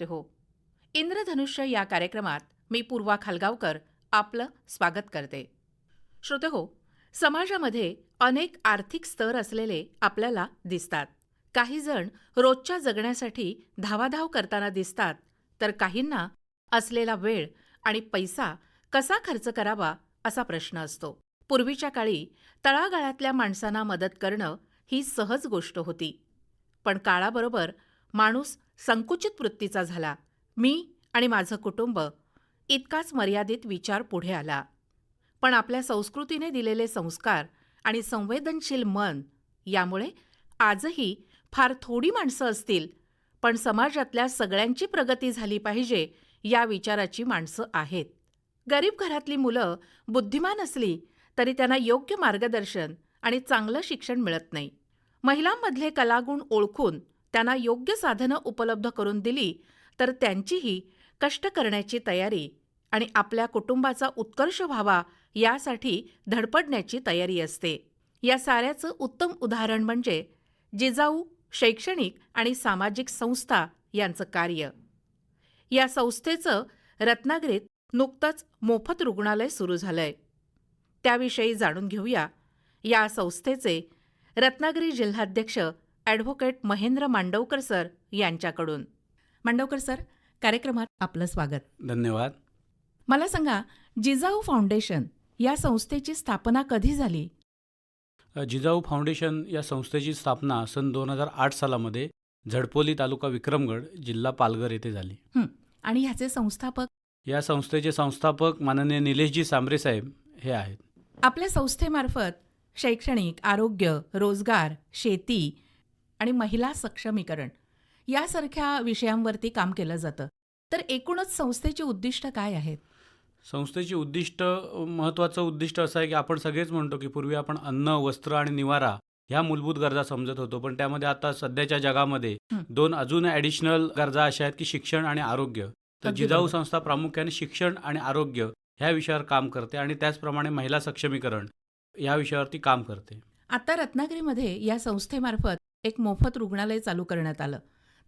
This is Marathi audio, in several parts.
होते हो. इंद्रधनुष्य या कार्यक्रमात मी पूर्वा खालगावकर आपलं स्वागत करते. श्रोते हो समाजामध्ये अनेक आर्थिक स्तर असलेले आपल्याला दिसतात. काही जण रोजच्या जगण्यासाठी धावाधाव करताना दिसतात तर काहींना असलेला वेळ आणि पैसा कसा खर्च करावा असा प्रश्न असतो. पूर्वीच्या काळी तळागाळातल्या माणसांना मदत करणं ही सहज गोष्ट होती. पण काळाबरोबर माणूस संकुचित वृत्तीचा झाला. मी आणि माझं कुटुंब इतकाच मर्यादित विचार पुढे आला. पण आपल्या संस्कृतीने दिलेले संस्कार आणि संवेदनशील मन यामुळे आजही फार थोडी माणसं असतील पण समाजातल्या सगळ्यांची प्रगती झाली पाहिजे या विचाराची माणसं आहेत. गरीब घरातली मुलं बुद्धिमान असली तरी त्यांना योग्य मार्गदर्शन आणि चांगलं शिक्षण मिळत नाही. महिलांमधले कलागुण ओळखून त्यांना योग्य साधनं उपलब्ध करून दिली तर त्यांचीही कष्ट करण्याची तयारी आणि आपल्या कुटुंबाचा उत्कर्ष व्हावा यासाठी धडपडण्याची तयारी असते. या साऱ्याचं उत्तम उदाहरण म्हणजे जिजाऊ शैक्षणिक आणि सामाजिक संस्था यांचं कार्य. या संस्थेचं रत्नागिरीत नुकतंच मोफत रुग्णालय सुरू झालंय. त्याविषयी जाणून घेऊया. या संस्थेचे रत्नागिरी जिल्हाध्यक्ष ॲडव्होकेट महेंद्र मांडवकर सर यांच्याकडून. मांडवकर सर कार्यक्रमात आपलं स्वागत. धन्यवाद. मला सांगा जिजाऊ फाउंडेशन या संस्थेची स्थापना कधी झाली? जिजाऊ फाउंडेशन या संस्थेची स्थापना सन दोन हजार आठ सालामध्ये झडपोली तालुका विक्रमगड जिल्हा पालघर येथे झाली. आणि ह्याचे संस्थापक? या संस्थेचे संस्थापक माननीय निलेशजी सांबरे साहेब हे आहेत. आपल्या संस्थेमार्फत शैक्षणिक आरोग्य रोजगार शेती आणि महिला सक्षमीकरण यासारख्या विषयांवरती काम केलं जातं. तर एकूणच संस्थेची उद्दिष्ट काय आहेत? संस्थेची उद्दिष्ट महत्त्वाचं उद्दिष्ट असं आहे की आपण सगळेच म्हणतो की पूर्वी आपण अन्न वस्त्र आणि निवारा ह्या मूलभूत गरजा समजत होतो. पण त्यामध्ये आता सध्याच्या जगामध्ये. दोन अजून ॲडिशनल गरजा अशा आहेत की शिक्षण आणि आरोग्य. तर जिजाऊ. संस्था प्रामुख्याने शिक्षण आणि आरोग्य ह्या विषयावर काम करते आणि त्याचप्रमाणे महिला सक्षमीकरण या विषयावरती काम करते. आता रत्नागिरीमध्ये या संस्थेमार्फत एक मोफत रुग्णालय चालू करण्यात आलं.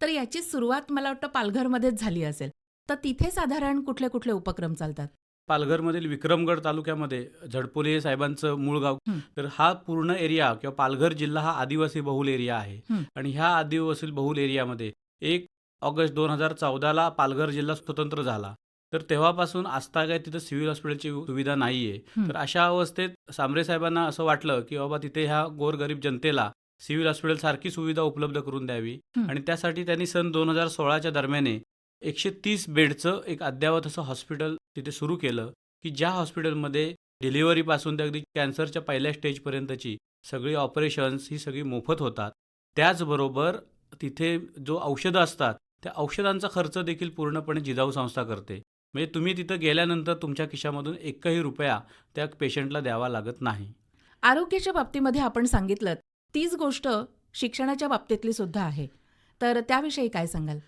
तर याची सुरुवात मला वाटतं पालघरमध्येच झाली असेल. तर तिथे साधारण कुठले कुठले उपक्रम चालतात? पालघरमधील विक्रमगड तालुक्यामध्ये झडपोली हे साहेबांचं मूळ गाव. तर हा पूर्ण एरिया किंवा पालघर जिल्हा हा आदिवासी बहुल एरिया आहे. आणि ह्या आदिवासी बहुल एरियामध्ये एक ऑगस्ट दोन हजार चौदाला पालघर जिल्हा स्वतंत्र झाला. तर तेव्हापासून आजतागाय तिथं सिव्हिल हॉस्पिटलची सुविधा नाही आहे हं. तर अशा अवस्थेत सांबरे साहेबांना असं वाटलं की बाबा तिथे ह्या गोरगरीब जनतेला सिव्हिल हॉस्पिटल सारखी सुविधा उपलब्ध करून द्यावी. आणि त्यासाठी त्यांनी सन दोन हजार सोळाच्या दरम्याने एकशे तीस बेडचं एक अद्ययावत असं हॉस्पिटल तिथे सुरू केलं की ज्या हॉस्पिटलमध्ये डिलिव्हरीपासून ते अगदी कॅन्सरच्या पहिल्या स्टेजपर्यंतची सगळी ऑपरेशन्स ही सगळी मोफत होतात. त्याचबरोबर तिथे जो औषधं असतात त्या औषधांचा खर्च देखील पूर्णपणे जिजाऊ संस्था करते. म्हणजे तुम्ही तिथं गेल्यानंतर तुमच्या खिशामधून एकही रुपया त्या पेशंटला द्यावा लागत नाही. आरोग्याच्या बाबतीमध्ये आपण सांगितलं तीच गोष्ट शिक्षणाच्या बाबतीतली सुद्धा आहे. तर त्याविषयी काय सांगाल?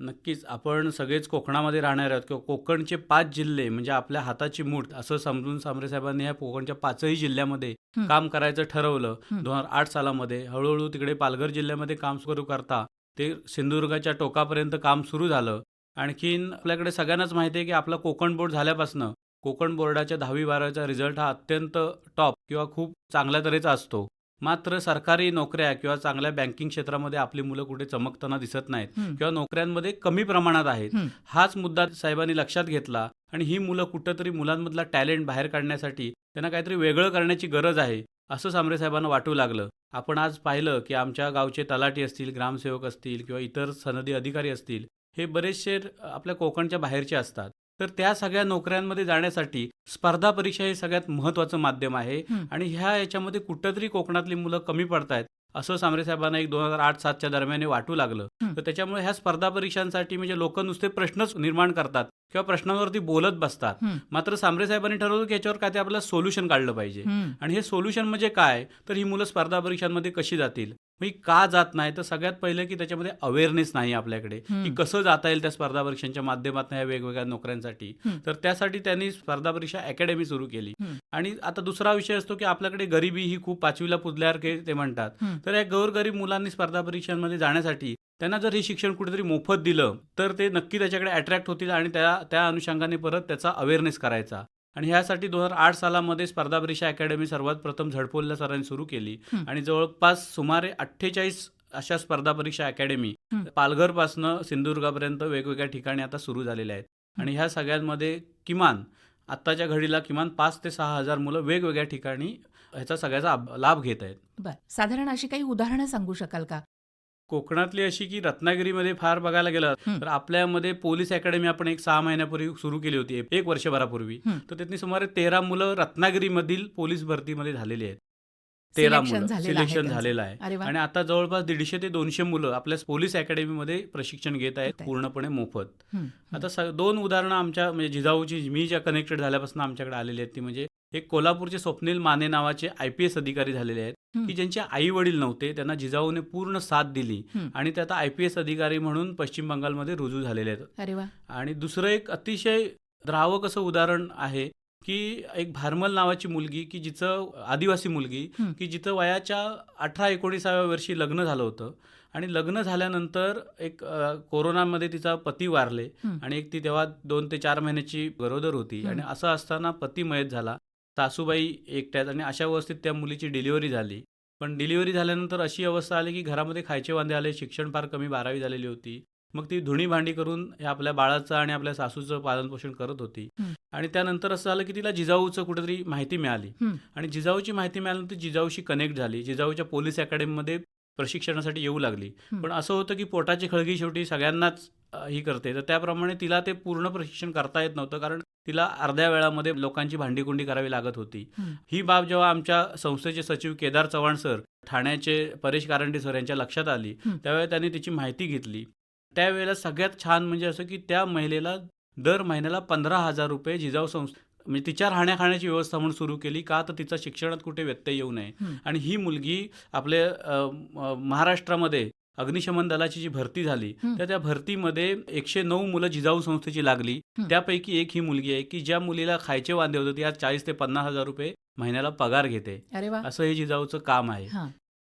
नक्कीच. आपण सगळेच कोकणामध्ये राहणार आहोत किंवा कोकणचे पाच जिल्हे म्हणजे आपल्या हाताची मूठ असं समजून सांबरे साहेबांनी ह्या कोकणच्या पाचही जिल्ह्यामध्ये. काम करायचं ठरवलं. दोन हजार आठ सालामध्ये हळूहळू तिकडे पालघर जिल्ह्यामध्ये काम सुरू करता ते सिंधुदुर्गाच्या टोकापर्यंत काम सुरू झालं. आणखीन आपल्याकडे सगळ्यांनाच माहिती आहे की आपला कोकण बोर्ड झाल्यापासनं कोकण बोर्डाच्या दहावी बारावीचा रिझल्ट हा अत्यंत टॉप किंवा खूप चांगल्या तऱ्हेचा असतो. मात्र सरकारी नोकऱ्या किंवा चांगल्या बँकिंग क्षेत्रामध्ये आपली मुलं कुठे चमकताना दिसत नाहीत. किंवा नोकऱ्यांमध्ये कमी प्रमाणात आहेत. हाच मुद्दा साहेबांनी लक्षात घेतला आणि ही मुलं कुठंतरी मुलांमधला टॅलेंट बाहेर काढण्यासाठी त्यांना काहीतरी वेगळं करण्याची गरज आहे असं सांबरे साहेबांना वाटू लागलं आपण आज पाहिलं की आमच्या गावचे तलाठी असतील ग्रामसेवक असतील किंवा इतर सनदी अधिकारी असतील हे बरेचसे आपल्या कोकणच्या बाहेरचे असतात तर त्या सगळ्या नोकऱ्यांमध्ये जाण्यासाठी स्पर्धा परीक्षा हे सगळ्यात महत्त्वाचं माध्यम आहे. आणि ह्या याच्यामध्ये कुठंतरी कोकणातली मुलं कमी पडतायत असं सांबरे साहेबांना एक दोन हजार आठ सातच्या दरम्यान वाटू लागलं. तर त्याच्यामुळे ह्या स्पर्धा परीक्षांसाठी म्हणजे लोक नुसते प्रश्नच निर्माण करतात किंवा प्रश्नांवरती बोलत बसतात. मात्र सांबरे साहेबांनी ठरवलं की याच्यावर काय ते आपल्याला सोल्युशन काढलं पाहिजे. आणि हे सोल्युशन म्हणजे काय तर ही मुलं स्पर्धा परीक्षांमध्ये कशी जातील ही का जात नाही तर सगळ्यात पहिलं की त्याच्यामध्ये अवेअरनेस नाही आपल्याकडे की. कसं जाता येईल त्या स्पर्धा परीक्षांच्या माध्यमातून या वेगवेगळ्या नोकऱ्यांसाठी. तर त्यासाठी त्यांनी स्पर्धा परीक्षा अकॅडमी सुरू केली. आणि आता दुसरा विषय असतो की आपल्याकडे गरिबी ही खूप पाचवीला पुजल्यावर के- ते म्हणतात. तर या गौरगरीब मुलांनी स्पर्धा परीक्षांमध्ये जाण्यासाठी त्यांना जर हे शिक्षण कुठेतरी मोफत दिलं तर ते नक्की त्याच्याकडे अट्रॅक्ट होतील आणि त्या त्या अनुषंगाने परत त्याचा अवेअरनेस करायचा आणि ह्यासाठी दोन हजार आठ सालामध्ये स्पर्धा परीक्षा अकॅडमी सर्वात प्रथम झडपोल्या सरांनी सुरू केली. आणि जवळपास सुमारे अठ्ठेचाळीस अशा स्पर्धा परीक्षा अकॅडमी. पालघरपासनं सिंधुदुर्गापर्यंत वेगवेगळ्या ठिकाणी आता सुरू झालेल्या आहेत. आणि ह्या सगळ्यांमध्ये किमान आत्ताच्या घडीला किमान पाच ते सहा हजार मुलं वेगवेगळ्या ठिकाणी ह्याचा सगळ्याचा लाभ घेत आहेत. साधारण अशी काही उदाहरणं सांगू शकाल का? कोकणातली अशी की रत्नागिरीमध्ये फार बघायला गेलं. तर आपल्यामध्ये पोलीस अकॅडमी आपण एक सहा महिन्यापूर्वी सुरू केली होती एक वर्षभरापूर्वी. तर त्यातनी सुमारे तेरा मुलं रत्नागिरीमधील पोलीस भरतीमध्ये झालेली आहेत तेरा मुलं सिलेक्शन. झालेलं आहे आणि आता जवळपास दीडशे ते दोनशे मुलं आपल्या पोलीस अकॅडमीमध्ये प्रशिक्षण घेत आहेत. पूर्णपणे मोफत. आता दोन उदाहरणं आमच्या म्हणजे जिजाऊची मी ज्या कनेक्टेड झाल्यापासून आमच्याकडे आलेली आहेत ती म्हणजे एक कोल्हापूरचे स्वप्नील माने नावाचे आय पी एस अधिकारी झालेले आहेत. की ज्यांचे आई वडील नव्हते त्यांना जिजाऊने पूर्ण साथ दिली. आणि ते आता आय पी एस अधिकारी म्हणून पश्चिम बंगालमध्ये रुजू झालेले आहेत आणि दुसरं एक अतिशय द्रावक असं उदाहरण आहे की एक भारमल नावाची मुलगी की जिचं आदिवासी मुलगी. की जिचं वयाच्या अठरा एकोणीसाव्या वर्षी लग्न झालं होतं आणि लग्न झाल्यानंतर एक कोरोनामध्ये तिचा पती वारले. आणि एक ती तेव्हा दोन ते चार महिन्याची गरोदर होती. आणि असं असताना पती मयत झाला सासूबाई एकट्यात आणि अशा अवस्थेत त्या मुलीची डिलिव्हरी झाली. पण डिलिव्हरी झाल्यानंतर अशी अवस्था आली की घरामध्ये खायचे वांदे आले शिक्षण फार कमी बारावी झालेली होती. मग ती धुणी भांडी करून हे आपल्या बाळाचं आणि आपल्या सासूचं पालनपोषण करत होती. आणि त्यानंतर असं झालं की तिला जिजाऊचं कुठेतरी माहिती मिळाली. आणि जिजाऊची माहिती मिळाल्यानंतर जिजाऊशी कनेक्ट झाली. जिजाऊच्या पोलीस अकॅडमीमध्ये प्रशिक्षणासाठी येऊ लागली. पण असं होतं की पोटाची खळगी शेवटी सगळ्यांनाच अ, ही करते. तर त्याप्रमाणे तिला ते पूर्ण प्रशिक्षण करता येत नव्हतं. कारण तिला अर्ध्या वेळामध्ये लोकांची भांडीकुंडी करावी लागत होती. ही बाब जेव्हा आमच्या संस्थेचे सचिव केदार चव्हाण सर ठाण्याचे परेश कारंडे सर यांच्या लक्षात आली. त्यावेळी त्यांनी तिची माहिती घेतली त्यावेळेला सगळ्यात छान म्हणजे असं की त्या महिलेला दर महिन्याला पंधरा हजार रुपये जिजाऊ संस्था म्हणजे तिच्या राहण्या खाण्याची व्यवस्था म्हणून सुरू केली का तर तिचा शिक्षणात कुठे व्यत्यय येऊ नये. आणि ही मुलगी म- महाराष्ट्रामध्ये अग्निशमन दलाची जी भरती झाली. तर त्या भरतीमध्ये एकशे नऊ मुलं जिजाऊ संस्थेची लागली. त्यापैकी एक ही मुलगी आहे की ज्या मुलीला खायचे वांदे होते ती आज चाळीस ते पन्नास हजार रुपये महिन्याला पगार घेते. अरे वा. असं हे जिजाऊचं काम आहे.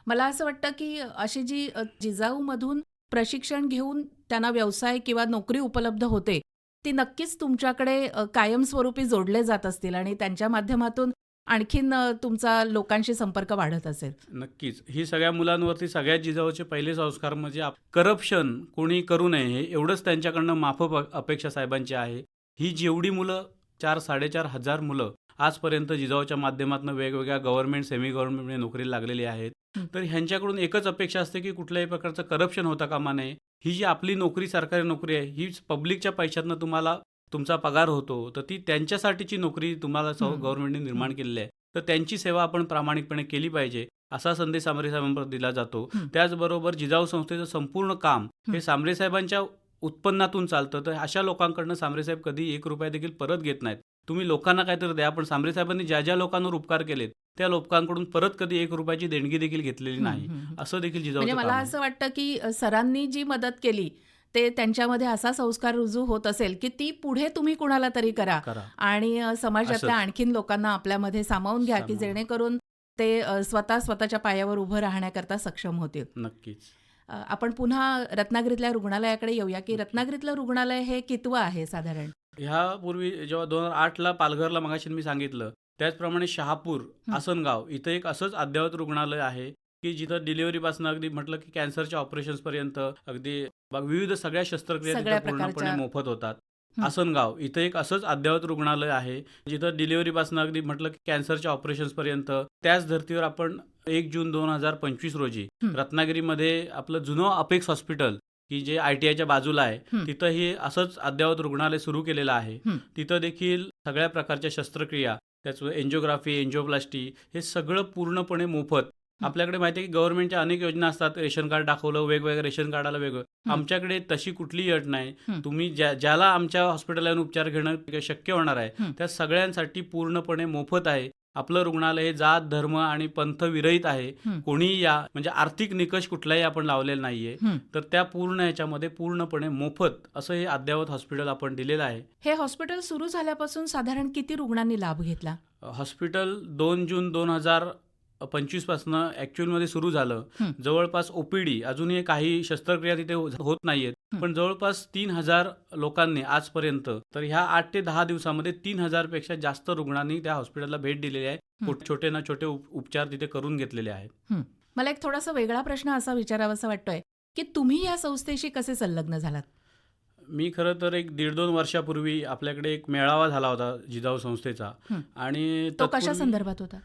मला असं वाटतं की अशी जी अ, जिजाऊमधून प्रशिक्षण घेऊन त्यांना व्यवसाय किंवा नोकरी उपलब्ध होते ती नक्कीच तुमच्याकडे कायमस्वरूपी जोडले जात असतील आणि त्यांच्या माध्यमातून आणखीन तुमचा लोकांशी संपर्क वाढत असेल. नक्कीच. ही सगळ्या मुलांवरती सगळ्यात जिजाऊचे पहिले संस्कार म्हणजे करप्शन कोणी करू नये हे एवढंच त्यांच्याकडनं माफक अपेक्षा साहेबांची आहे. ही जेवढी मुलं चार साडेचार हजार मुलं आजपर्यंत जिजाऊच्या माध्यमातून वेगवेगळ्या गव्हर्नमेंट सेमी गव्हर्नमेंटमध्ये नोकरीला लागलेली आहेत. तर ह्यांच्याकडून एकच अपेक्षा असते की कुठल्याही प्रकारचं करप्शन होता कामा नये. ही जी आपली नोकरी सरकारी नोकरी आहे ही पब्लिकच्या पैशातनं तुम्हाला तुमचा पगार होतो तर ती त्यांच्यासाठीची नोकरी तुम्हाला हं. गव्हर्नमेंटने निर्माण केलेली आहे तर त्यांची सेवा आपण प्रामाणिकपणे केली पाहिजे असा संदेश सामरे साहेबांपर्यंत दिला जातो. त्याचबरोबर जिजाऊ संस्थेचं संपूर्ण काम हं. सामरे साहेबांच्या उत्पन्नातून चालतं तर अशा लोकांकडनं सामरे साहेब कधी एक रुपया देखील परत घेत नाहीत तुम्ही लोकांना काहीतरी द्या पण सामरे साहेबांनी ज्या ज्या लोकांवर उपकार केलेत त्या लोकांकडून परत कधी एक रुपयाची देणगी देखील घेतलेली नाही. असं देखील म्हणजे जिजाऊचं मला. असं वाटतं की सरांनी जी मदत केली ते त्यांच्यामध्ये असा संस्कार रुजू होत असेल की ती पुढे तुम्ही कुणाला तरी करा. करा. आणि समाजातल्या. आणखीन लोकांना आपल्यामध्ये सामावून घ्या की. जेणेकरून ते स्वतः स्वतःच्या पायावर उभं राहण्याकरता सक्षम होतील. नक्कीच. आपण पुन्हा रत्नागिरीतल्या रुग्णालयाकडे येऊया की रत्नागिरीतलं रुग्णालय हे कितवं आहे साधारण? ह्यापूर्वी जेव्हा दोन हजार आठला पालघरला मगाशी मी सांगितलं त्याचप्रमाणे शहापूर. आसनगाव इथं एक असंच अद्ययावत रुग्णालय आहे. की जिथं डिलिव्हरीपासून अगदी म्हटलं की कॅन्सरच्या ऑपरेशन्स पर्यंत अगदी विविध सगळ्या शस्त्रक्रिया पूर्णपणे मोफत होतात. आसनगाव इथं एक असंच अद्ययावत रुग्णालय आहे जिथं डिलिव्हरीपासून अगदी म्हटलं की कॅन्सरच्या ऑपरेशन्स पर्यंत त्याच धर्तीवर आपण एक जून दोन हजार पंचवीस रोजी. रत्नागिरीमध्ये आपलं जुनं अपेक्स हॉस्पिटल की जे आय टी आयच्या बाजूला आहे हं. तिथं हे असंच अद्ययावत रुग्णालय सुरू केलेलं आहे. तिथं देखील सगळ्या प्रकारच्या शस्त्रक्रिया त्याच एन्जिओग्राफी एन्जिओप्लास्टी हे सगळं पूर्णपणे मोफत आपल्याकडे माहिती आहे की गव्हर्नमेंटच्या अनेक योजना असतात रेशन कार्ड दाखवलं वेगवेगळ्या रेशन कार्डाला वेगळं. आमच्याकडे तशी कुठलीही अट नाही. तुम्ही ज्या ज्याला आमच्या हॉस्पिटलला येऊन उपचार घेणं शक्य होणार आहे. त्या सगळ्यांसाठी पूर्णपणे मोफत आहे आपलं रुग्णालय हे जात धर्म आणि पंथ विरहित आहे. कोणीही या म्हणजे आर्थिक निकष कुठलाही आपण लावलेला नाहीये. तर त्या पूर्ण ह्याच्यामध्ये पूर्णपणे मोफत असं हे अद्ययावत हॉस्पिटल आपण दिलेलं आहे हे हॉस्पिटल सुरू झाल्यापासून साधारण किती रुग्णांनी लाभ घेतला हॉस्पिटल दोन जून दोन हजार पंचवीसपासनं ॲक्च्युअलमध्ये सुरू झालं. जवळपास ओपीडी अजूनही काही शस्त्रक्रिया तिथे हो- होत नाहीयेत. पण जवळपास तीन हजार लोकांनी आजपर्यंत तर ह्या आठ ते दहा दिवसामध्ये तीन हजारपेक्षा जास्त रुग्णांनी त्या हॉस्पिटलला भेट दिलेली आहे. छोटे ना छोटे उप- उपचार तिथे करून घेतलेले आहेत. मला एक थोडासा वेगळा प्रश्न असा विचारावासा वाटतोय की तुम्ही या संस्थेशी कसे संलग्न झालात? मी खरं तर एक दीड दोन वर्षापूर्वी आपल्याकडे एक मेळावा झाला होता जिजाऊ संस्थेचा. आणि तो कशा संदर्भात होता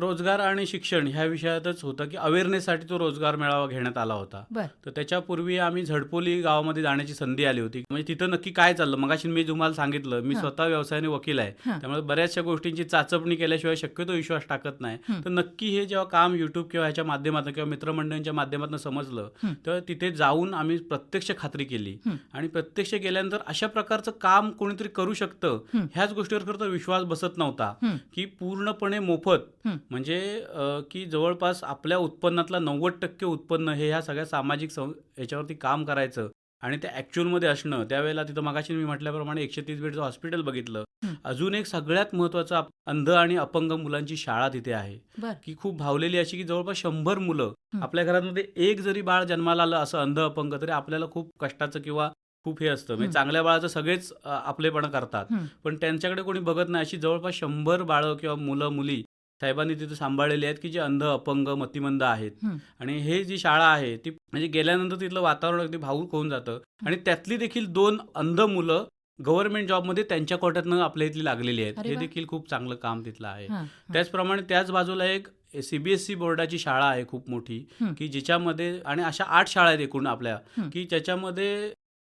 रोजगार आणि शिक्षण ह्या विषयातच होतं की अवेअरनेससाठी तो रोजगार मेळावा घेण्यात आला होता तर त्याच्यापूर्वी आम्ही झडपोली गावामध्ये जाण्याची संधी आली होती म्हणजे तिथं नक्की काय चाललं मगाशी मी तुम्हाला सांगितलं मी. स्वतः व्यवसायाने वकील आहे. त्यामुळे बऱ्याचशा गोष्टींची चाचपणी केल्याशिवाय शक्यतो विश्वास टाकत नाही. तर नक्की हे जेव्हा काम युट्यूब किंवा ह्याच्या माध्यमातून किंवा मित्रमंडळींच्या माध्यमातून समजलं. तेव्हा तिथे जाऊन आम्ही प्रत्यक्ष खात्री केली. आणि प्रत्यक्ष केल्यानंतर अशा प्रकारचं काम कोणीतरी करू शकतं. ह्याच गोष्टीवर खरं तर विश्वास बसत नव्हता. की पूर्णपणे मोफत. म्हणजे की जवळपास आपल्या उत्पन्नातला नव्वद टक्के उत्पन्न हे ह्या सगळ्या सामाजिक सं ह्याच्यावरती काम करायचं आणि ते ॲक्च्युअलमध्ये असणं त्यावेळेला तिथं मगाशी मी म्हटल्याप्रमाणे एकशे तीस बेडचं हॉस्पिटल बघितलं. अजून एक सगळ्यात महत्त्वाचं आप- अंध आणि अपंग मुलांची शाळा तिथे आहे की खूप भावलेली अशी की जवळपास शंभर मुलं. आपल्या घरामध्ये एक जरी बाळ जन्माला आलं असं अंध अपंग तरी आपल्याला खूप कष्टाचं किंवा खूप हे असतं म्हणजे. चांगल्या बाळाचं सगळेच आपलेपणा करतात. पण त्यांच्याकडे कोणी बघत नाही अशी जवळपास शंभर बाळं किंवा मुलं मुली साहेबांनी तिथे सांभाळलेली आहेत की जे अंध अपंग मतिमंद आहेत. आणि हे जी शाळा आहे ती म्हणजे गेल्यानंतर तिथलं वातावरण अगदी भावूक होऊन जातं आणि त्यातली देखील दोन अंध मुलं गव्हर्नमेंट जॉबमध्ये त्यांच्या कोट्यातनं आपल्या इथली लागलेली आहेत हे. देखील खूप चांगलं काम तिथलं आहे. त्याचप्रमाणे त्याच बाजूला एक सीबीएसई बोर्डाची शाळा आहे खूप मोठी. की जिच्यामध्ये आणि अशा आठ शाळा आहेत एकूण आपल्या. की ज्याच्यामध्ये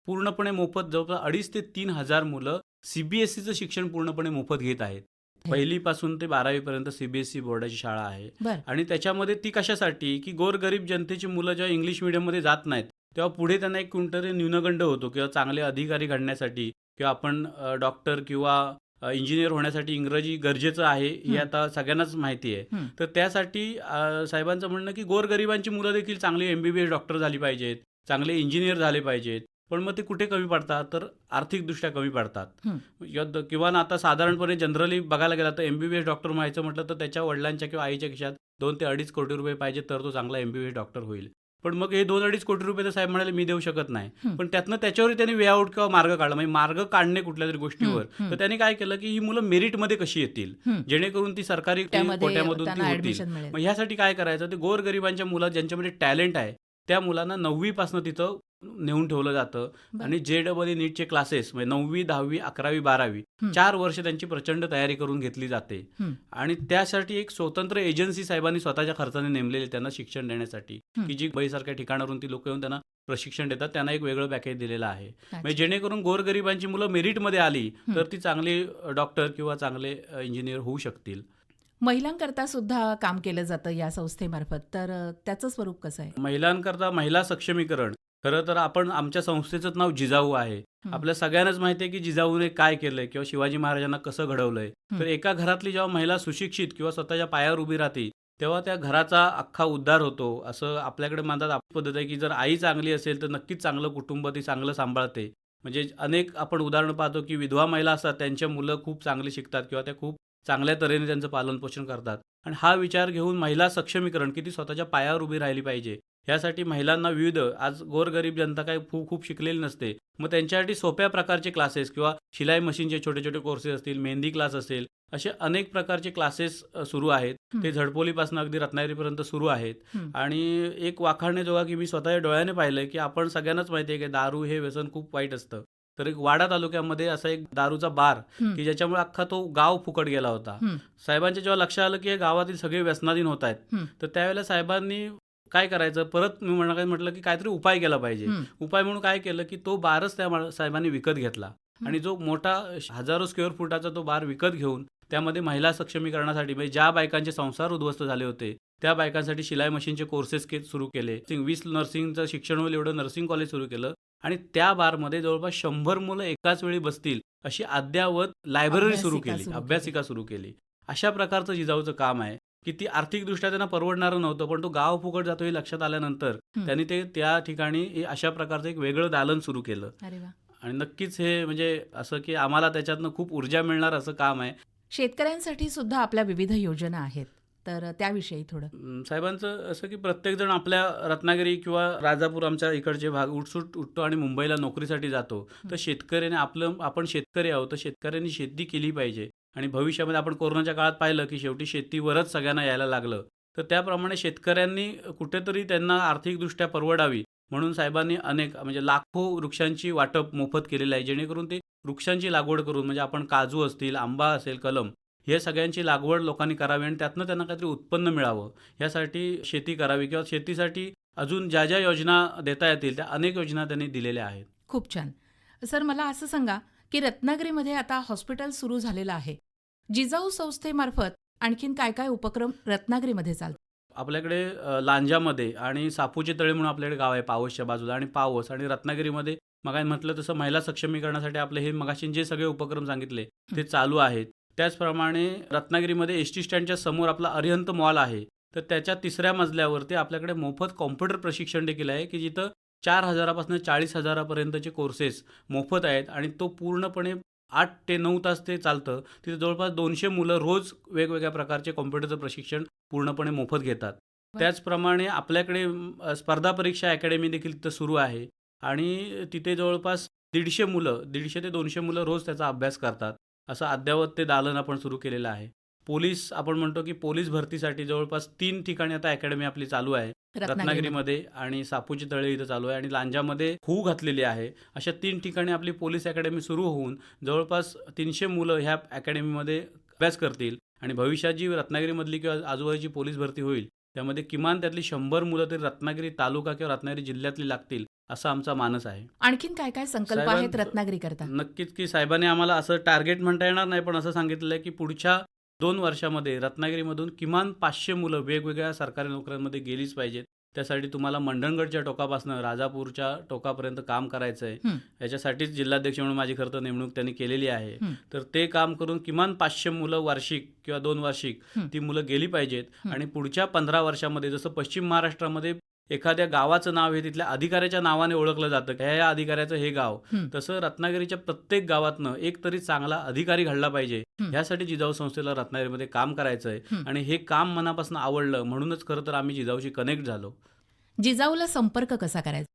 पूर्णपणे मोफत जवळपास अडीच ते तीन हजार मुलं सीबीएसईचं शिक्षण पूर्णपणे मोफत घेत आहेत. पहिलीपासून ते बारावीपर्यंत सीबीएसई बोर्डाची शाळा आहे. आणि त्याच्यामध्ये ती कशासाठी? की गोरगरीब जनतेची मुलं जेव्हा इंग्लिश मिडियममध्ये जात नाहीत तेव्हा पुढे त्यांना एक कोणतरी न्यूनगंड होतो किंवा चांगले अधिकारी घडण्यासाठी किंवा आपण डॉक्टर किंवा इंजिनियर होण्यासाठी इंग्रजी गरजेचं आहे हे. आता सगळ्यांनाच माहिती आहे. तर त्यासाठी साहेबांचं म्हणणं की गोरगरिबांची मुलं देखील चांगली M B B S doctor झाली पाहिजेत चांगले इंजिनियर झाले पाहिजेत. पण मग ते कुठे कमी पडतात? तर आर्थिकदृष्ट्या कमी पडतात. किंवा ना आता साधारणपणे जनरली बघायला गेला तर M B B S doctor व्हायचं म्हटलं तर त्याच्या वडिलांच्या किंवा आईच्या खिशात दोन ते अडीच कोटी रुपये पाहिजे तर तो चांगला M B B S doctor होईल. पण मग हे दोन अडीच कोटी रुपये तर साहेब म्हणाले मी देऊ शकत नाही. पण त्यातनं त्याच्यावर त्यांनी वे आउट किंवा मार्ग काढला. म्हणजे मार्ग काढणे कुठल्या तरी गोष्टीवर. तर त्यांनी काय केलं की ही मुलं मेरिटमध्ये कशी येतील. जेणेकरून ती सरकारी कोट्यामधून ती होतील. मग ह्यासाठी काय करायचं? ते गोरगरिबांच्या मुलं ज्यांच्यामध्ये टॅलेंट आहे त्या मुलांना नववीपासून तिथं नेऊन ठेवलं जातं. आणि जे डबल ई नीटचे क्लासेस म्हणजे नववी दहावी अकरावी बारावी. चार वर्ष त्यांची प्रचंड तयारी करून घेतली जाते. आणि त्यासाठी एक स्वतंत्र एजन्सी साहेबांनी स्वतःच्या खर्चाने नेमलेली त्यांना शिक्षण देण्यासाठी. की जी बईसारख्या ठिकाणावरून ती लोक येऊन त्यांना प्रशिक्षण देतात त्यांना एक वेगळं पॅकेज दिलेलं आहे. म्हणजे जेणेकरून गोरगरिबांची मुलं मेरिटमध्ये आली. तर ती चांगली डॉक्टर किंवा चांगले इंजिनियर होऊ शकतील महिलांकरता सुद्धा काम केलं जातं या संस्थेमार्फत तर त्याचं स्वरूप कसं आहे महिलांकरता महिला सक्षमीकरण खरं तर आपण आमच्या संस्थेचं नाव जिजाऊ आहे. आपल्या सगळ्यांनाच माहिती आहे की जिजाऊने काय केलंय किंवा शिवाजी महाराजांना कसं घडवलंय. तर एका घरातली जेव्हा महिला सुशिक्षित किंवा स्वतःच्या पायावर उभी राहते तेव्हा त्या घराचा अख्खा उद्धार होतो. असं आपल्याकडे म्हणतात आपली पद्धत आहे की जर आई चांगली असेल तर नक्कीच चांगलं कुटुंब ती चांगलं सांभाळते. म्हणजे अनेक आपण उदाहरणं पाहतो की विधवा महिला असतात त्यांच्या मुलं खूप चांगली शिकतात किंवा त्या खूप चांगल्या तऱ्हेने त्यांचं पालनपोषण करतात. आणि हा विचार घेऊन महिला सक्षमीकरण की ती स्वतःच्या पायावर उभी राहिली पाहिजे. यासाठी महिलांना विविध आज गोरगरीब जनता काय खूप खूप शिकलेली नसते मग त्यांच्यासाठी सोप्या प्रकारचे क्लासेस किंवा शिलाई मशीनचे छोटे छोटे कोर्सेस असतील मेहंदी क्लास असेल असे अनेक प्रकारचे क्लासेस सुरू आहेत. ते झडपोलीपासून अगदी रत्नागिरीपर्यंत सुरू आहेत. आणि एक वाखाणण्याजोगा की मी स्वतःच्या डोळ्याने पाहिलं की आपण सगळ्यांनाच माहिती आहे की दारू हे व्यसन खूप वाईट असतं तर एक वाडा तालुक्यामध्ये असा एक दारूचा बार. की ज्याच्यामुळे अख्खा तो गाव फुकट गेला होता. साहेबांच्या जेव्हा लक्षात आलं की गावातील सगळे व्यसनाधीन होत आहेत. तर त्यावेळेला साहेबांनी काय करायचं? परत मी म्हणा म्हटलं की काहीतरी उपाय केला पाहिजे. उपाय म्हणून काय केलं की तो बारच त्या साहेबांनी विकत घेतला. आणि जो मोठा हजारो स्क्वेअर फुटाचा तो बार विकत घेऊन त्यामध्ये महिला सक्षमीकरणासाठी म्हणजे ज्या बायकांचे संसार उद्ध्वस्त झाले होते त्या बायकांसाठी शिलाई मशीनचे कोर्सेस के सुरू केले. वीस नर्सिंगचं शिक्षण होईल एवढं नर्सिंग कॉलेज सुरू केलं. आणि त्या बारमध्ये जवळपास शंभर मुलं एकाच वेळी बसतील अशी अद्यावत लायब्ररी सुरू केली. अभ्यासिका सुरू केली. अशा प्रकारचं जिजाऊचं काम आहे. की ती आर्थिकदृष्ट्या त्यांना परवडणारं नव्हतं पण तो गाव फुकट जातो हे लक्षात आल्यानंतर. त्यांनी ते त्या ठिकाणी अशा प्रकारचं एक वेगळं दालन सुरू केलं. आणि नक्कीच हे म्हणजे असं की आम्हाला त्याच्यातनं खूप ऊर्जा मिळणार असं काम आहे. शेतकऱ्यांसाठी सुद्धा आपल्या विविध योजना आहेत. तर त्याविषयी थोडं. साहेबांचं असं की प्रत्येकजण आपल्या रत्नागिरी किंवा राजापूर आमच्या इकडचे भाग उठसूट उठतो आणि मुंबईला नोकरीसाठी जातो. तर शेतकऱ्याने आपलं आपण शेतकरी आहोत तर शेतकऱ्यांनी शेती केली पाहिजे. आणि भविष्यामध्ये आपण कोरोनाच्या काळात पाहिलं की शेवटी शेतीवरच सगळ्यांना यायला लागलं. तर त्याप्रमाणे शेतकऱ्यांनी कुठेतरी त्यांना आर्थिकदृष्ट्या परवडावी म्हणून साहेबांनी अनेक म्हणजे लाखो वृक्षांची वाटप मोफत केलेलं आहे. जेणेकरून ते वृक्षांची लागवड करून म्हणजे आपण काजू असतील आंबा असेल कलम हे सगळ्यांची लागवड लोकांनी करावी आणि त्यातनं त्यांना काहीतरी उत्पन्न मिळावं. यासाठी शेती करावी किंवा शेतीसाठी अजून ज्या ज्या योजना देता येतील त्या अनेक योजना त्यांनी दिलेल्या आहेत. खूप छान. सर मला असं सांगा की रत्नागिरीमध्ये आता हॉस्पिटल सुरू झालेलं आहे. जिजाऊ संस्थेमार्फत आणखीन काय काय उपक्रम रत्नागिरीमध्ये चालतात? आपल्याकडे लांजामध्ये आणि सापूचे तळे म्हणून आपल्याकडे गाव आहे पावसच्या बाजूला आणि पावस आणि रत्नागिरीमध्ये मग म्हटलं तसं महिला सक्षमीकरणासाठी आपले हे मगाशी जे सगळे उपक्रम सांगितले ते चालू आहेत. त्याचप्रमाणे रत्नागिरीमध्ये एस टी स्टँडच्या समोर आपला अरिहंत मॉल आहे. तर त्याच्या तिसऱ्या मजल्यावरती आपल्याकडे मोफत कॉम्प्युटर प्रशिक्षण देखील आहे की जिथं चार हजारापासून चाळीस हजारापर्यंतचे कोर्सेस मोफत आहेत आणि तो पूर्णपणे आठ ते नऊ तास ते चालतं. तिथे जवळपास दोनशे मुलं रोज वेगवेगळ्या प्रकारचे कॉम्प्युटरचं प्रशिक्षण पूर्णपणे मोफत घेतात. त्याचप्रमाणे आपल्याकडे स्पर्धा परीक्षा अकॅडमी देखील तिथं सुरू आहे आणि तिथे जवळपास दीडशे मुलं दीडशे ते दोनशे मुलं रोज त्याचा अभ्यास करतात. असं अद्ययावत ते दालन आपण सुरू केलेलं आहे. पोलीस आपण म्हणतो की पोलीस भरतीसाठी जवळपास तीन ठिकाणी आता अकॅडमी आपली चालू आहे. रत्नागिरीमध्ये आणि सापूची तळे इथं चालू आहे आणि लांजामध्ये हू घातलेली आहे. अशा तीन ठिकाणी आपली पोलीस अकॅडमी सुरू होऊन जवळपास तीनशे मुलं ह्या अकॅडमीमध्ये अभ्यास करतील आणि भविष्यात जी रत्नागिरीमधली किंवा आजूबाजूची पोलीस भरती होईल त्यामध्ये किमान त्यातली शंभर मुलं तरी रत्नागिरी तालुका किंवा रत्नागिरी जिल्ह्यातली लागतील असा आमचा मानस आहे. आणखीन काय काय संकल्प आहेत रत्नागिरी करता? नक्कीच की साहेबांनी आम्हाला असं टार्गेट म्हणता येणार नाही पण असं सांगितलं आहे की पुढच्या दोन वर्षामध्ये रत्नागिरीमधून किमान पाचशे मुलं वेगवेगळ्या सरकारी नोकऱ्यांमध्ये गेलीच पाहिजेत त्यासाठी तुम्हाला मंडणगडच्या टोकापासून राजापूरच्या टोकापर्यंत काम करायचं आहे. याच्यासाठीच जिल्हाध्यक्ष म्हणून माझी खरं तर नेमणूक त्यांनी केलेली आहे. तर ते काम करून किमान पाचशे मुलं वार्षिक किंवा दोन वार्षिक. ती मुलं गेली पाहिजेत. आणि पुढच्या पंधरा वर्षामध्ये जसं पश्चिम महाराष्ट्रामध्ये एखाद्या गावाचं नाव हे तिथल्या अधिकाऱ्याच्या नावाने ओळखलं जातं ह्या या अधिकाऱ्याचं हे गाव. तसं रत्नागिरीच्या प्रत्येक गावातनं एक तरी चांगला अधिकारी घडला पाहिजे हं. यासाठी जिजाऊ संस्थेला रत्नागिरीमध्ये काम करायचं आहे. आणि हे काम मनापासून आवडलं म्हणूनच खरं तर आम्ही जिजाऊशी कनेक्ट झालो जिजाऊला संपर्क कसा करायचा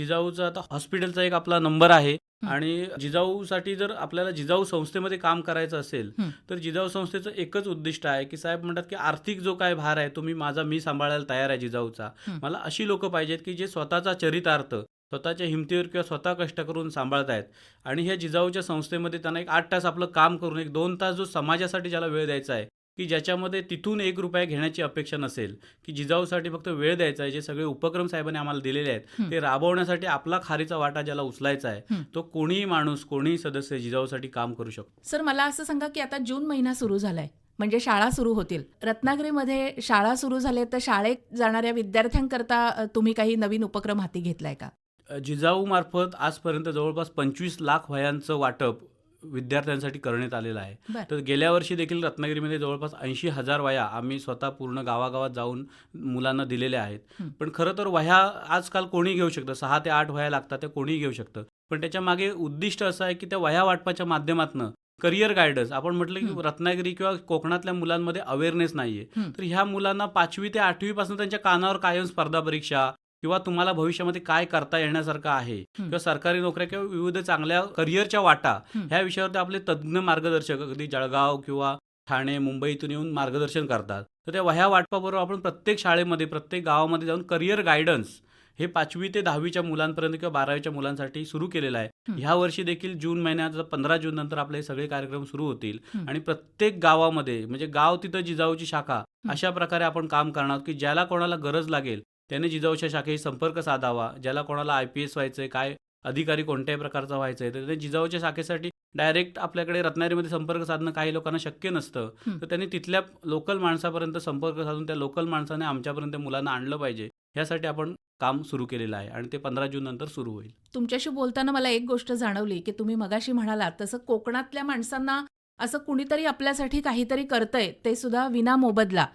जिजाऊचा आता हॉस्पिटलचा एक आपला नंबर आहे. आणि जिजाऊसाठी जर आपल्याला जिजाऊ संस्थेमध्ये काम करायचं असेल. तर जिजाऊ संस्थेचं एकच उद्दिष्ट आहे की साहेब म्हणतात की आर्थिक जो काय भार आहे तो मी माझा मी सांभाळायला तयार आहे जिजाऊचा. मला अशी लोक पाहिजेत की जे स्वतःचा चरितार्थ स्वतःच्या हिमतीवर किंवा स्वतः कष्ट करून सांभाळतायत आणि ह्या जिजाऊच्या संस्थेमध्ये त्यांना एक आठ तास आपलं काम करून एक दोन तास जो समाजासाठी ज्याला वेळ द्यायचा आहे की ज्याच्यामध्ये तिथून एक रुपया घेण्याची अपेक्षा नसेल की जिजाऊसाठी फक्त वेळ द्यायचा आहे जे सगळे उपक्रम साहेबांनी आम्हाला दिलेले आहेत. ते राबवण्यासाठी आपला खारीचा वाटा ज्याला उचलायचा आहे. तो कोणीही माणूस कोणीही सदस्य जिजाऊसाठी काम करू शकतो सर मला असं सांगा की आता जून महिना सुरू झालाय म्हणजे शाळा सुरू होतील रत्नागिरीमध्ये शाळा सुरू झाले तर शाळेत जाणाऱ्या विद्यार्थ्यांकरता तुम्ही काही नवीन उपक्रम हाती घेतलाय का जिजाऊ मार्फत आजपर्यंत जवळपास पंचवीस लाख वह्यांचं वाटप विद्यार्थ्यांसाठी करण्यात आलेलं आहे. तर गेल्या वर्षी देखील रत्नागिरीमध्ये जवळपास ऐंशी हजार वह्या आम्ही स्वतः पूर्ण गावागावात जाऊन मुलांना दिलेल्या आहेत. पण खरं तर वह्या आजकाल कोणी घेऊ शकतं सहा ते आठ वह्या लागतात त्या कोणीही घेऊ शकतं पण त्याच्यामागे उद्दिष्ट असं आहे की त्या वह्या वाटपाच्या माध्यमातून करिअर गायडन्स आपण म्हटलं की. रत्नागिरी किंवा कोकणातल्या मुलांमध्ये अवेअरनेस नाहीये. तर ह्या मुलांना पाचवी ते आठवी पासून त्यांच्या कानावर कायम स्पर्धा परीक्षा किंवा तुम्हाला भविष्यामध्ये काय करता येण्यासारखं आहे किंवा सरकारी नोकऱ्या किंवा विविध चांगल्या करिअरच्या वाटा. ह्या विषयावरती आपले तज्ज्ञ मार्गदर्शक अगदी जळगाव किंवा ठाणे मुंबईतून येऊन मार्गदर्शन करतात तर त्या वह्या वाटपाबरोबर आपण प्रत्येक शाळेमध्ये प्रत्येक गावामध्ये जाऊन करिअर गायडन्स हे पाचवी ते दहावीच्या मुलांपर्यंत किंवा बारावीच्या मुलांसाठी सुरू केलेलं आहे. ह्या वर्षी देखील जून महिन्यात पंधरा जून नंतर आपले हे सगळे कार्यक्रम सुरू होतील. आणि प्रत्येक गावामध्ये म्हणजे गाव तिथं जिजाऊची शाखा. अशा प्रकारे आपण काम करणार की ज्याला कोणाला गरज लागेल त्याने जिजाऊच्या शाखेशी संपर्क साधावा ज्याला कोणाला आय पी एस व्हायचंय काय अधिकारी कोणत्याही प्रकारचा व्हायचा आहे तर ते जिजाऊच्या शाखेसाठी डायरेक्ट आपल्याकडे रत्नागिरीमध्ये संपर्क साधणं काही लोकांना शक्य नसतं. तर त्यांनी तिथल्या लोकल माणसापर्यंत संपर्क साधून त्या लोकल माणसाने आमच्यापर्यंत मुलांना आणलं पाहिजे. यासाठी आपण काम सुरू केलेलं आहे आणि ते पंधरा जून नंतर सुरू होईल. तुमच्याशी बोलताना मला एक गोष्ट जाणवली की तुम्ही मगाशी म्हणालात तसं कोकणातल्या माणसांना असं कुणीतरी आपल्यासाठी काहीतरी करतंय ते सुद्धा विना मोबदला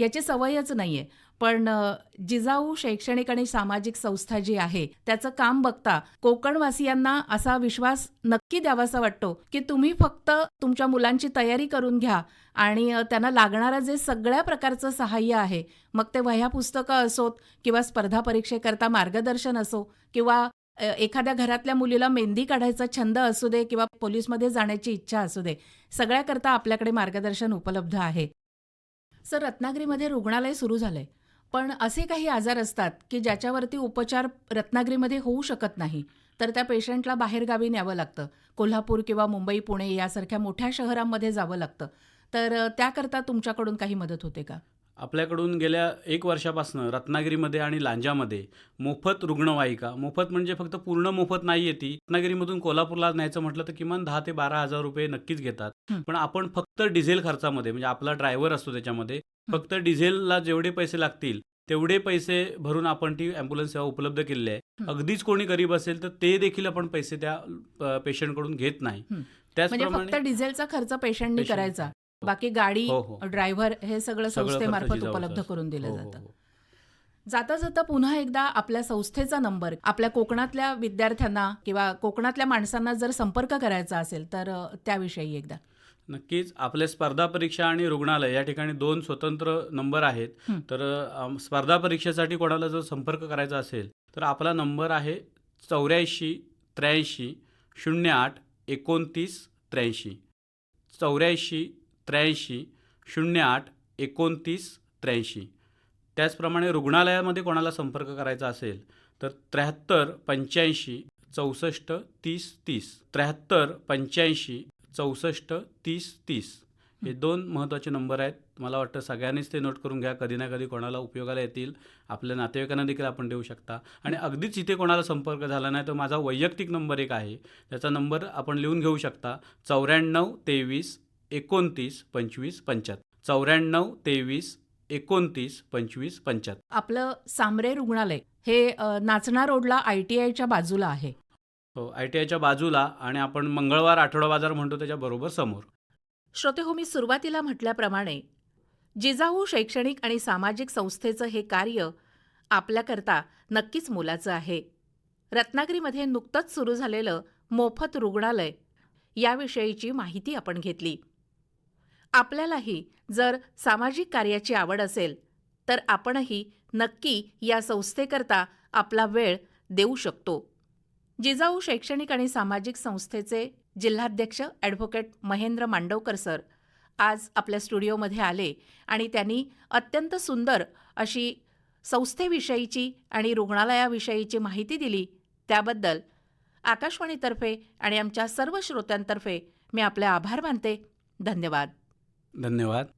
याची सवयच नाही आहे पण जिजाऊ शैक्षणिक आणि सामाजिक संस्था जी आहे त्याचं काम बघता कोकणवासियांना असा विश्वास नक्की द्यावासा वाटतो की तुम्ही फक्त तुमच्या मुलांची तयारी करून घ्या आणि त्यांना लागणारं जे सगळ्या प्रकारचं सहाय्य आहे मग ते वह्या पुस्तकं असोत किंवा स्पर्धा परीक्षेकरता मार्गदर्शन असो किंवा एखाद्या घरातल्या मुलीला मेहंदी काढायचा छंद असू दे किंवा पोलीसमध्ये जाण्याची इच्छा असू दे सगळ्याकरता आपल्याकडे मार्गदर्शन उपलब्ध आहे. सर रत्नागिरीमध्ये रुग्णालय सुरू झालंय. पण असे काही आजार असतात की ज्याच्यावरती उपचार रत्नागिरीमध्ये होऊ शकत नाही. तर त्या पेशंटला बाहेरगावी न्यावं लागतं. कोल्हापूर किंवा मुंबई पुणे यासारख्या मोठ्या शहरांमध्ये जावं लागतं. तर त्याकरता तुमच्याकडून काही मदत होते का? आपल्याकडून गेल्या एक वर्षापासून रत्नागिरीमध्ये आणि लांजामध्ये मोफत रुग्णवाहिका मोफत म्हणजे फक्त पूर्ण मोफत नाही येते रत्नागिरीमधून कोल्हापूरला न्यायचं म्हटलं तर किमान दहा ते बारा हजार रुपये नक्कीच घेतात. पण आपण फक्त डिझेल खर्चामध्ये म्हणजे आपला ड्रायव्हर असतो त्याच्यामध्ये फक्त डिझेलला जेवढे पैसे लागतील तेवढे पैसे भरून आपण ती ॲम्ब्युलन्स सेवा उपलब्ध केलेली आहे. अगदीच कोणी गरीब असेल तर ते देखील आपण पैसे त्या पेशंटकडून घेत नाही. म्हणजे त्याचप्रमाणे फक्त डिझेलचा खर्च पेशंटनी करायचा. बाकी गाडी हो हो. ड्रायव्हर हे सगळं संस्थेमार्फत उपलब्ध. करून दिलं हो, हो, जातं. हो. जाता जाता पुन्हा एकदा आपल्या संस्थेचा नंबर आपल्या कोकणातल्या विद्यार्थ्यांना किंवा कोकणातल्या माणसांना जर संपर्क करायचा असेल तर अ, त्याविषयी एकदा. नक्कीच. आपले स्पर्धा परीक्षा आणि रुग्णालय या ठिकाणी दोन स्वतंत्र नंबर आहेत. हं. तर अम, स्पर्धा परीक्षेसाठी कोणाला जर संपर्क करायचा असेल तर आपला नंबर आहे चौऱ्याऐंशी त्र्याऐंशी शून्य आठ एकोणतीस त्र्याऐंशी. चौऱ्याऐंशी त्र्याऐंशी शून्य आठ एकोणतीस त्र्याऐंशी. त्याचप्रमाणे रुग्णालयामध्ये कोणाला संपर्क करायचा असेल तर त्र्याहत्तर पंच्याऐंशी चौसष्ट तीस तीस. त्र्याहत्तर पंच्याऐंशी चौसष्ट तीस तीस. हे दोन महत्त्वाचे नंबर आहेत. मला वाटतं सगळ्यांनीच ते नोट करून घ्या. कधी ना कधी कोणाला उपयोगाला येतील. आपल्या नातेवाईकांना देखील आपण देऊ शकता. आणि अगदीच इथे कोणाला संपर्क झाला नाही तर माझा वैयक्तिक नंबर एक आहे. त्याचा नंबर आपण लिहून घेऊ शकता. चौऱ्याण्णव तेवीस एकोणतीस पंचवीस पंच्याहत्तर. चौऱ्याण्णव तेवीस एकोणतीस पंचवीस पंच्याहत्तर. आपलं सामरे रुग्णालय हे नाचना रोडला आय टी आयच्या बाजूला आहे. हो आय टी आयच्या बाजूला आणि आपण मंगळवार आठवडा बाजार म्हणतो त्याच्या बरोबर समोर. श्रोते हो मी सुरुवातीला म्हटल्याप्रमाणे जिजाऊ शैक्षणिक आणि सामाजिक संस्थेचं हे कार्य आपल्याकरता नक्कीच मोलाचं आहे. रत्नागिरीमध्ये नुकतंच सुरू झालेलं मोफत रुग्णालय याविषयीची माहिती आपण घेतली. आपल्यालाही जर सामाजिक कार्याची आवड असेल तर आपणही नक्की या संस्थेकरता आपला वेळ देऊ शकतो. जिजाऊ शैक्षणिक आणि सामाजिक संस्थेचे जिल्हाध्यक्ष ॲडव्होकेट महेंद्र मांडवकर सर आज आपल्या स्टुडिओमध्ये आले आणि त्यांनी अत्यंत सुंदर अशी संस्थेविषयीची आणि रुग्णालयाविषयीची माहिती दिली. त्याबद्दल आकाशवाणीतर्फे आणि आमच्या सर्व श्रोत्यांतर्फे मी आपले आभार मानते. धन्यवाद. धन्यवाद.